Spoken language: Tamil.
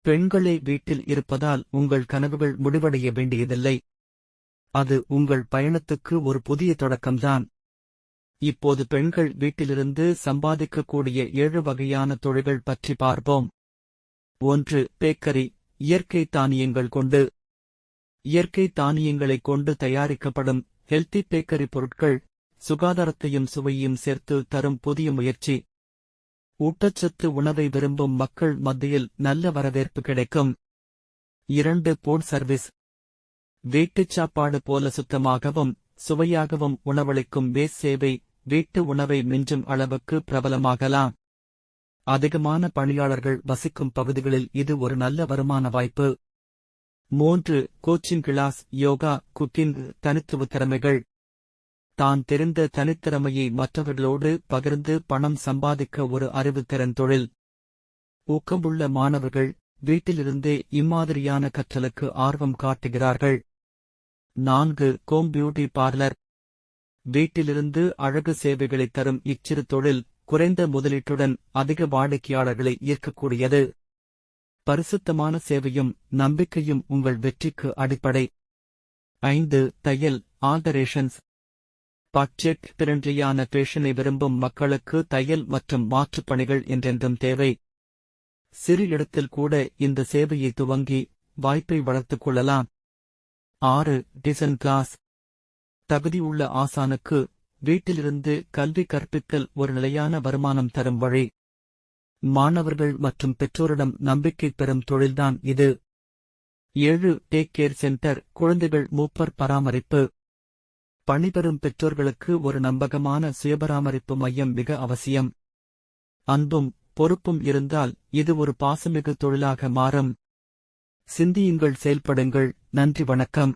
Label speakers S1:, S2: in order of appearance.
S1: பெண்களே வீட்டில் இருப்பதால் உங்கள் கனவுகள் முடிவடைய வேண்டியதில்லை. அது உங்கள் பயணத்துக்கு ஒரு புதிய தொடக்கம்தான். இப்போது பெண்கள் வீட்டிலிருந்து சம்பாதிக்கக்கூடிய ஏழு வகையான தொழில்கள் பற்றி பார்ப்போம். ஒன்று பேக்கரி இயற்கை தானியங்கள் கொண்டு. இயற்கை தானியங்களைக் கொண்டு தயாரிக்கப்படும் ஹெல்தி பேக்கரி பொருட்கள் சுகாதாரத்தையும் சுவையும் சேர்த்து தரும் புதிய முயற்சி. ஊட்டச்சத்து உணவை விரும்பும் மக்கள் மத்தியில் நல்ல வரவேற்பு கிடைக்கும். இரண்டு போன் சர்வீஸ். வீட்டுச் சாப்பாடு போல சுத்தமாகவும் சுவையாகவும் உணவளிக்கும் வேஸ் சேவை வீட்டு உணவை மிஞ்சும் அளவுக்கு பிரபலமாகலாம். அதிகமான பணியாளர்கள் வசிக்கும் பகுதிகளில் இது ஒரு நல்ல வருமான வாய்ப்பு. மூன்று கோச்சிங் கிளாஸ் யோகா குக்கிங் தனித்துவ திறமைகள். தான் தெரிந்த தனித்திறமையை மற்றவர்களோடு பகிர்ந்து பணம் சம்பாதிக்க ஒரு அறிவுத்திறன் தொழில். ஊக்கமுள்ள மாணவர்கள் வீட்டிலிருந்தே இம்மாதிரியான கற்றலுக்கு ஆர்வம் காட்டுகிறார்கள். நான்கு கோம் பியூட்டி பார்லர். வீட்டிலிருந்து அழகு சேவைகளை தரும் இச்சிறு தொழில் குறைந்த முதலீட்டுடன் அதிக வாடிக்கையாளர்களை ஈர்க்கக்கூடியது. பரிசுத்தமான சேவையும் நம்பிக்கையும் உங்கள் வெற்றிக்கு அடிப்படை. ஐந்து தையல் ஆல்டரேஷன்ஸ். பட்ஜெட் பிறன்றியான ஃபேஷனை விரும்பும் மக்களுக்கு தையல் மற்றும் மாற்றுப் பணிகள் என்றென்றும் தேவை. சிறு இடத்தில் கூட இந்த சேவையை துவங்கி வாய்ப்பை வளர்த்துக் கொள்ளலாம். ஆறு டிசன் கிளாஸ். தகுதியுள்ள ஆசானுக்கு வீட்டிலிருந்து கல்வி கற்பித்தல் ஒரு நிலையான வருமானம் தரும் வழி. மாணவர்கள் மற்றும் பெற்றோரிடம் நம்பிக்கை பெறும் தொழில்தான் இது. ஏழு டேக் கேர் சென்டர் குழந்தைகள் மூப்பர் பராமரிப்பு. பணிபெறும் பெற்றோர்களுக்கு ஒரு நம்பகமான சுயபராமரிப்பு மையம் மிக அவசியம். அன்பும் பொறுப்பும் இருந்தால் இது ஒரு பாசமிகு தொழிலாக மாறும். சிந்தியுங்கள் செயல்படுங்கள். நன்றி வணக்கம்.